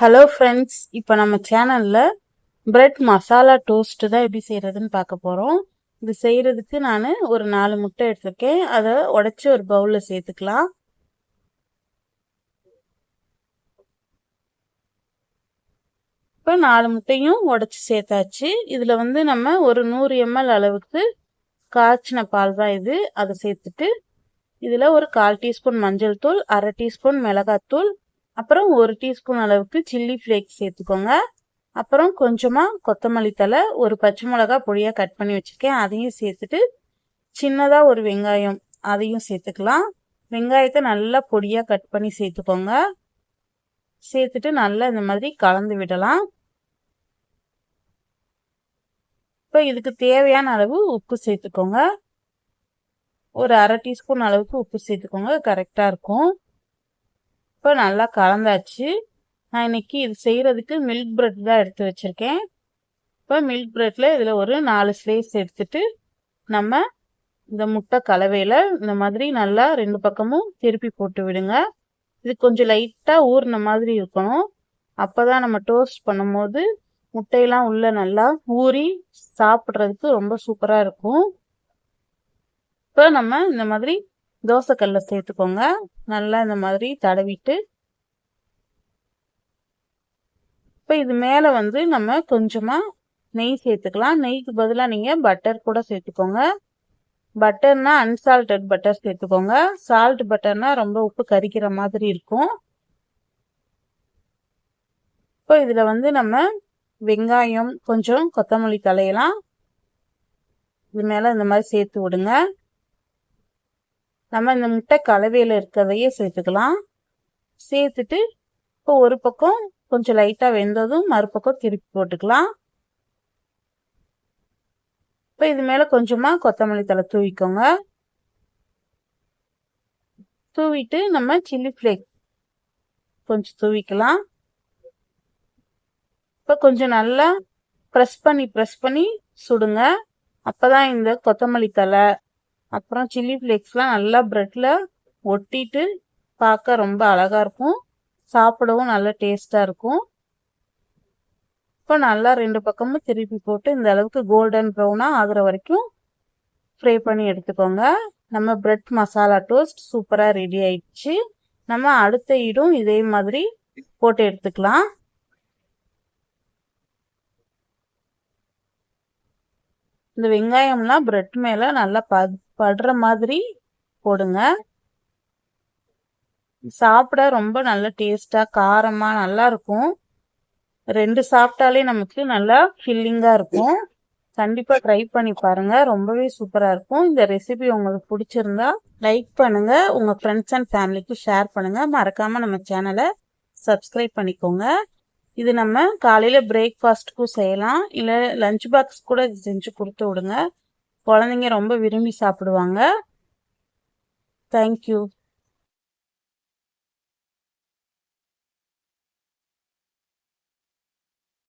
Hello friends இப்போ நம்ம சேனலில் பிரெட் மசாலா டோஸ்ட்டு தான் எப்படி செய்கிறதுன்னு பார்க்க போகிறோம் இது செய்கிறதுக்கு நான் ஒரு நாலு முட்டை எடுத்திருக்கேன். அதை உடச்சி ஒரு பவுலில் சேர்த்துக்கலாம். இப்போ நாலு முட்டையும் உடச்சி சேர்த்தாச்சு. இதில் வந்து நம்ம ஒரு நூறு எம்எல் அளவுக்கு காய்ச்சின பால் தான் இது. அதை சேர்த்துட்டு இதில் ஒரு கால் டீஸ்பூன் மஞ்சள் தூள் அரை டீஸ்பூன் மிளகாத்தூள் அப்புறம் ஒரு டீஸ்பூன் அளவுக்கு சில்லி ஃப்ளேக்ஸ் சேர்த்துக்கோங்க. அப்புறம் கொஞ்சமாக கொத்தமல்லி தலை ஒரு பச்சை மிளகா பொடியாக கட் பண்ணி வச்சுருக்கேன். அதையும் சேர்த்துட்டு சின்னதாக ஒரு வெங்காயம் அதையும் சேர்த்துக்கலாம். வெங்காயத்தை நல்லா பொடியாக கட் பண்ணி சேர்த்துக்கோங்க. சேர்த்துட்டு நல்லா இந்த மாதிரி கலந்து விடலாம். இப்போ இதுக்கு தேவையான அளவு உப்பு சேர்த்துக்கோங்க. ஒரு அரை டீஸ்பூன் அளவுக்கு உப்பு சேர்த்துக்கோங்க. கரெக்டாக இருக்கும். இப்போ நல்லா கலந்தாச்சு. நான் இன்னைக்கு இது செய்கிறதுக்கு மில்க் ப்ரெட் தான் எடுத்து வச்சுருக்கேன். இப்போ மில்க் ப்ரெட்டில் இதில் ஒரு நாலு ஸ்லைஸ் எடுத்துட்டு நம்ம இந்த முட்டை கலவையில் இந்த மாதிரி நல்லா ரெண்டு பக்கமும் திருப்பி போட்டு விடுங்க. இது கொஞ்சம் லைட்டாக ஊறின மாதிரி இருக்கணும். அப்போ தான் நம்ம டோஸ்ட் பண்ணும்போது முட்டையெல்லாம் உள்ளே நல்லா ஊறி சாப்பிட்றதுக்கு ரொம்ப சூப்பராக இருக்கும். இப்போ நம்ம இந்த மாதிரி தோசைக்கல்ல சேர்த்துக்கோங்க. நல்லா இந்த மாதிரி தடவிட்டு இப்போ இது மேலே வந்து நம்ம கொஞ்சமாக நெய் சேர்த்துக்கலாம். நெய்க்கு பதிலாக நீங்கள் பட்டர் கூட சேர்த்துக்கோங்க. பட்டர்னா அன்சால்டட் பட்டர் சேர்த்துக்கோங்க. சால்ட் பட்டர்னா ரொம்ப உப்பு கரிக்கிற மாதிரி இருக்கும். இப்போ இதில் வந்து நம்ம வெங்காயம் கொஞ்சம் கொத்தமல்லி தலையெல்லாம் இது மேலே இந்த மாதிரி சேர்த்து விடுங்க. நம்ம இந்த முட்டை கலவையில் இருக்கிறதையே சேர்த்துக்கலாம். சேர்த்துட்டு இப்போ ஒரு பக்கம் கொஞ்சம் லைட்டாக வெந்ததும் மறுபக்கம் திருப்பி போட்டுக்கலாம். இப்போ இது மேலே கொஞ்சமாக கொத்தமல்லி தலை தூவிக்கோங்க. தூவிட்டு நம்ம சில்லி ஃப்ளேக் கொஞ்சம் தூவிக்கலாம். இப்போ கொஞ்சம் நல்லா ப்ரெஸ் பண்ணி ப்ரெஸ் பண்ணி சுடுங்க. அப்போ தான் இந்த கொத்தமல்லி தலை அப்புறம் சில்லி ஃப்ளேக்ஸ்லாம் நல்லா ப்ரெட்டில் ஒட்டிட்டு பார்க்க ரொம்ப அழகாக இருக்கும். சாப்பிடவும் நல்லா டேஸ்ட்டாக இருக்கும். இப்போ நல்லா ரெண்டு பக்கமும் திருப்பி போட்டு இந்த அளவுக்கு கோல்டன் ப்ரௌனாக ஆகிற வரைக்கும் ஃப்ரை பண்ணி எடுத்துக்கோங்க. நம்ம பிரெட் மசாலா டோஸ்ட் சூப்பராக ரெடி ஆயிடுச்சு. நம்ம அடுத்த ஈடும் இதே மாதிரி போட்டு எடுத்துக்கலாம். இந்த வெங்காயம்லாம் பிரெட் மேலே நல்லா ப படுற மாதிரி போடுங்க. சாப்பிட ரொம்ப நல்ல டேஸ்டாக காரமாக நல்லா இருக்கும். ரெண்டு சாப்பிட்டாலே நமக்கு நல்லா ஃபில்லிங்காக இருக்கும். கண்டிப்பாக ட்ரை பண்ணி பாருங்கள் ரொம்பவே சூப்பராக இருக்கும். இந்த ரெசிபி உங்களுக்கு பிடிச்சிருந்தா லைக் பண்ணுங்கள் உங்கள் ஃப்ரெண்ட்ஸ் அண்ட் ஃபேமிலிக்கு ஷேர் பண்ணுங்கள் மறக்காமல் நம்ம சேனலை சப்ஸ்கிரைப் பண்ணிக்கோங்க. இது நம்ம காலையில் பிரேக்ஃபாஸ்ட்டுக்கும் செய்யலாம். இல்லை லஞ்ச் பாக்ஸ் கூட செஞ்சு கொடுத்து விடுங்க. குழந்தைங்க ரொம்ப விரும்பி சாப்பிடுவாங்க. தேங்க்யூ